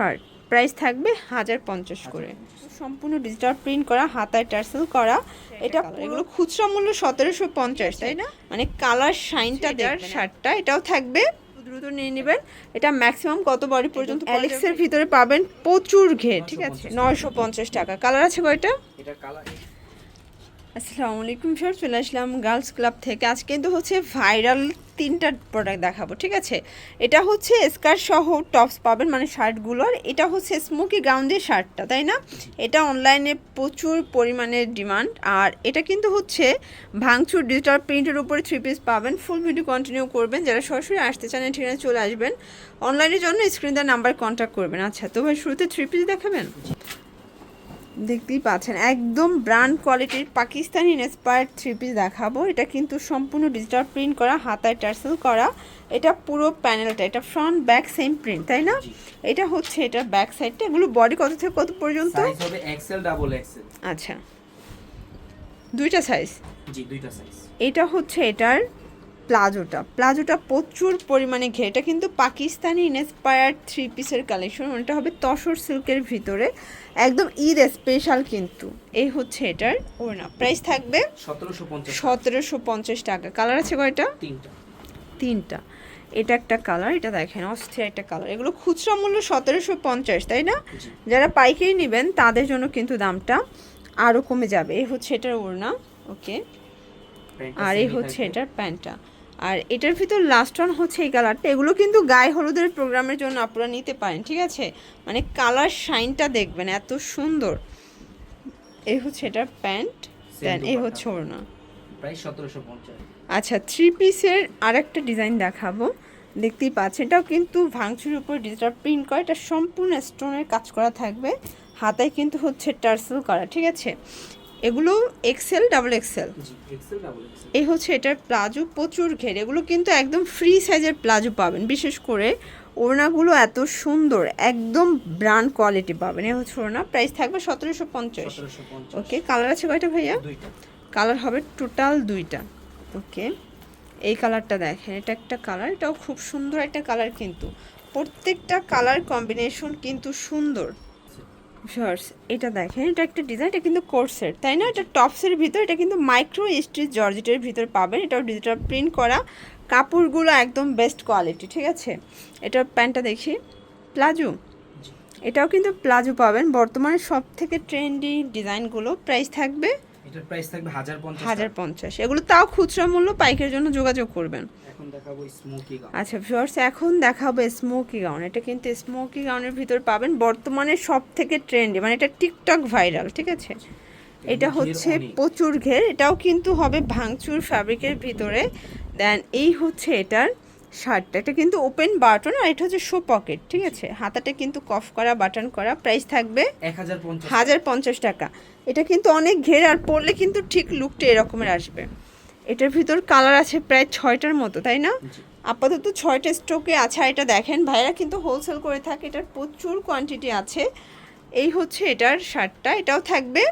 Shirt price থাকবে হাজার পঞ্চাশ করে। সম্পূর্ণ ডিজিটাল প্রিন্ট করা হাতায় টার্সেল করা। এটা এগুলো খুচরা মূল্য সতেরোশো পঞ্চাশ তাই না? মানে কালার শাইনটা দেওয়ার শার্টটা এটাও থাকবে। দ্রুত নিয়ে নেবেন। এটা ম্যাক্সিমাম কত বডি পর্যন্ত অ্যালেক্সের ভিতরে পাবেন প্রচুর ঘের ঠিক আছে? নয়শো পঞ্চাশ টাকা। কালার আছে কয়টা? এটা কালার আসসালামু আলাইকুম স্যার চলে আসলাম গার্লস ক্লাব থেকে। আজ কিন্তু হচ্ছে ভাইরাল তিনটা প্রোডাক্ট দেখাবো, ঠিক আছে? এটা হচ্ছে স্কার্ট সহ টপস পাবেন মানে শার্টগুলোর এটা হচ্ছে স্মোকি গাউন দিয়ে শার্টটা, তাই না? এটা অনলাইনে প্রচুর পরিমাণে ডিমান্ড আর এটা কিন্তু হচ্ছে ভাঙচুর ডিজিটাল প্রিন্টের উপরে থ্রি পিস পাবেন। ফুল ভিডিও কন্টিনিউ করবেন, যারা সরাসরি আসতে চান ঠিকানায় চলে আসবেন। অনলাইনের জন্য স্ক্রিন দেওয়ার নাম্বার কন্ট্যাক্ট করবেন। আচ্ছা তো ভাই, শুরুতে থ্রি পিস দেখাবেন? দেখতেই পাচ্ছেন একদম ব্র্যান্ড কোয়ালিটির পাকিস্তানি ইন্সপায়ার্ড থ্রি পিস দেখাবো। এটা কিন্তু সম্পূর্ণ ডিজিটাল প্রিন্ট করা হাতায় টার্সেল করা। এটা পুরো প্যানেলটা এটা ফ্রন্ট ব্যাক সেম প্রিন্ট তাই না? এটা হচ্ছে এটা ব্যাক সাইডটা এগুলো বডি কত থেকে কত পর্যন্ত? সাইজ হবে এক্সেল ডাবল এক্সেল আচ্ছা। দুইটা সাইজ জি দুইটা সাইজ এটা হচ্ছে এটার প্লাজোটা। প্লাজোটা প্রচুর পরিমাণে ঘের। এটা কিন্তু পাকিস্তানি ইন্সপায়ার্ড থ্রি পিসের কালেকশন ওটা হবে তসর সিল্কের ভিতরে। একদম ঈদ স্পেশাল কিন্তু। এই হচ্ছে এটার ওড়না। প্রাইস থাকবে সতেরোশো পঞ্চাশ টাকা। কালার আছে কয়টা? তিনটা। তিনটা। এটা একটা কালার এটা দেখেন অস্থির একটা কালার এগুলো খুচরা মূল্য সতেরোশো পঞ্চাশ তাই না? যারা পাইকারি নেবেন তাদের জন্য কিন্তু দামটা আরও কমে যাবে। এই হচ্ছে এটার ওড়না। ওকে আর এই হচ্ছে এটার প্যান্টটা আর এটার ভিতর লাস্ট ওয়ান হচ্ছে এই কালারটা এগুলো কিন্তু গায়ে হলুদের প্রোগ্রামের জন্য আপনারা নিতে পারেন ঠিক আছে? মানে কালার শাইনটা দেখবেন এত সুন্দর। এই হচ্ছে এটার প্যান্ট দেন এই। হচ্ছে ওড়না। প্রাইস সতেরোশো আচ্ছা থ্রি পিসের আর একটা ডিজাইন দেখাবো। দেখতেই পাচ্ছেন এটাও কিন্তু ভাঙচুর উপর ডিজিটাল প্রিন্ট করা। এটা সম্পূর্ণ স্টোনের কাজ করা থাকবে। হাতায় কিন্তু হচ্ছে টার্সেল করা ঠিক আছে? এগুলো এক্সেল ডাবল এক্সেল এই হচ্ছে এটার প্লাজো প্রচুর ঘের। এগুলো কিন্তু একদম ফ্রি সাইজের প্লাজো পাবেন। বিশেষ করে ওড়নাগুলো এত সুন্দর একদম ব্র্যান্ড কোয়ালিটি পাবেন। এই হচ্ছে ওড়না প্রাইস থাকবে সতেরোশো পঞ্চাশ। ওকে কালার আছে কয়টা ভাইয়া? কালার হবে টোটাল দুইটা। ওকে এই কালারটা দেখেন এটা একটা কালার এটাও খুব সুন্দর একটা কালার কিন্তু। প্রত্যেকটা কালার কম্বিনেশন কিন্তু সুন্দর। শর্টস এটা দেখেন এটা একটা ডিজাইন এটা কিন্তু কোর্সের তাই না? এটা টপসের ভিতর এটা কিন্তু মাইক্রো স্টিচ জর্জেটের ভিতর পাবেন এটাও ডিজিটাল প্রিন্ট করা। কাপড়গুলো একদম বেস্ট কোয়ালিটি ঠিক আছে? এটার প্যান্টটা দেখি প্লাজো? এটাও কিন্তু প্লাজো পাবেন। বর্তমানে সব থেকে ট্রেন্ডি ডিজাইনগুলো প্রাইস থাকবে এটার প্রাইস থাকবে হাজার পঞ্চাশ হাজার পঞ্চাশ। এগুলো তাও খুচরা মূল্য পাইকের জন্য যোগাযোগ করবেন। এখন দেখাবো স্মোকি গাউন আচ্ছা ভিউয়ার্স এখন দেখাবো স্মোকি গাউন এটা কিন্তু স্মোকি গাউনের ভিতর পাবেন বর্তমানে সব থেকে ট্রেন্ডি মানে এটা টিকটক ভাইরাল ঠিক আছে? এটা হচ্ছে প্রচুর ঘের এটাও কিন্তু হবে ভাঙচুর ফ্যাব্রিকের ভিতরে। দেন এই হচ্ছে এটার শার্টটা এটা কিন্তু ওপেন বাটন আর এটা হচ্ছে শো পকেট ঠিক আছে? হাতাটা কিন্তু কফ করা বাটন করা প্রাইস থাকবে এক হাজার পঞ্চাশ টাকা। এটা কিন্তু অনেক ঘের আর পরলে কিন্তু ঠিক লুকটা এরকমের আসবে। এটার ভিতর কালার আছে প্রায় ছয়টার মতো তাই না? আপাতত ছয়টা স্টকে আছে আর এটা দেখেন ভাইরা কিন্তু হোলসেল করে থাকে এটার প্রচুর কোয়ান্টিটি আছে। এই হচ্ছে এটার শার্টটা এটাও থাকবে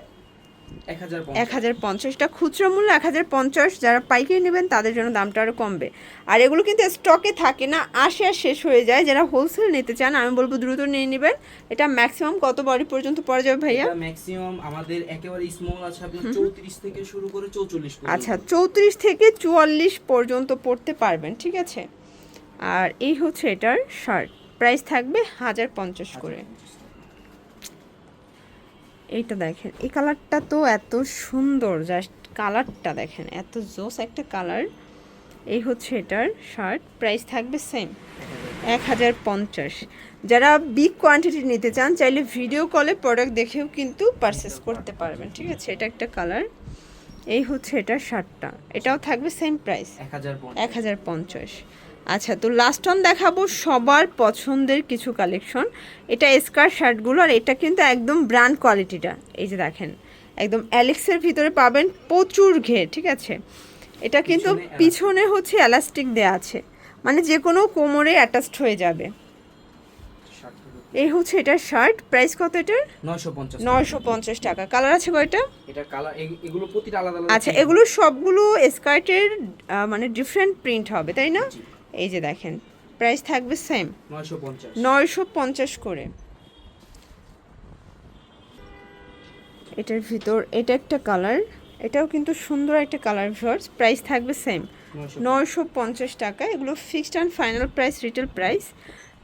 এক হাজার পঞ্চাশটা। খুচরা মূল্য এক হাজার পঞ্চাশ। যারা পাইকারি নেবেন তাদের জন্য দামটা আরও কমবে। আর এগুলো কিন্তু স্টকে থাকে না আসে আর শেষ হয়ে যায়। যারা হোলসেল নিতে চান আমি বলব দ্রুত নিয়ে নেবেন। এটা ম্যাক্সিমাম কত বডি পর্যন্ত পড়া যাবে ভাইয়া? ম্যাক্সিমাম আমাদের একেবারে স্মল আছে চৌত্রিশ থেকে শুরু করে চৌচল্লিশ আচ্ছা চৌত্রিশ থেকে চুয়াল্লিশ পর্যন্ত পড়তে পারবেন ঠিক আছে? আর এই হচ্ছে এটার শার্ট প্রাইস থাকবে হাজার পঞ্চাশ করে। এইটা দেখেন এই কালারটা তো এত সুন্দর জাস্ট কালারটা দেখেন এত জোস একটা কালার। এই হচ্ছে এটার শার্ট প্রাইস থাকবে সেম এক হাজার পঞ্চাশ। যারা বিগ কোয়ান্টিটি নিতে চান চাইলে ভিডিও কলে প্রোডাক্ট দেখেও কিন্তু পারচেস করতে পারবেন ঠিক আছে? এটা একটা কালার। এই হচ্ছে এটার শার্টটা এটাও থাকবে সেম প্রাইস এক হাজার এক হাজার পঞ্চাশ। আচ্ছা তো লাস্ট অন দেখাবো সবার পছন্দের কিছু কালেকশন এটা স্কার্ট শার্টগুলো আর এটা কিন্তু একদম ব্র্যান্ড কোয়ালিটিটা এই যে দেখেন একদম অ্যালেক্সের ভিতরে পাবেন প্রচুর ঘের ঠিক আছে? এটা কিন্তু পিছনে হচ্ছে এলাস্টিক দেয়া আছে। মানে যে কোনো কোমরে অ্যাটাচড হয়ে যাবে। এই হচ্ছে এটার শার্ট প্রাইস কত এটার? নয়শো পঞ্চাশ নয়শো পঞ্চাশ টাকা। কালার আছে কয়টা? এটা কালার এগুলো প্রতিটা আলাদা আলাদা আচ্ছা এগুলো সবগুলো স্কার্টের মানে ডিফারেন্ট প্রিন্ট হবে তাই না। এই যে দেখেন প্রাইস থাকবে সেম নয়শো পঞ্চাশ। করে। এটার ভিতর এটা একটা কালার এটাও কিন্তু সুন্দর একটা কালার ভিউয়ার্স প্রাইস থাকবে সেম নয়শো পঞ্চাশ। টাকা এগুলো fixed and final price retail price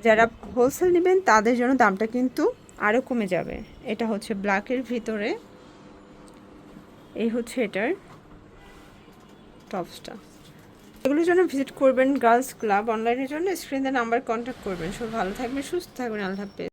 যারা হোলসেল নেবেন তাদের জন্য দামটা কিন্তু আরও কমে যাবে। এটা হচ্ছে ব্ল্যাকের ভিতরে। এই হচ্ছে এটার টপসটা এগুলোর জন্য ভিজিট করবেন গার্লস ক্লাব অনলাইনের জন্য স্ক্রিনে নাম্বার কন্ট্যাক্ট করবেন। সব ভালো থাকবেন, সুস্থ থাকবেন, আল্লাহ হাফেজ।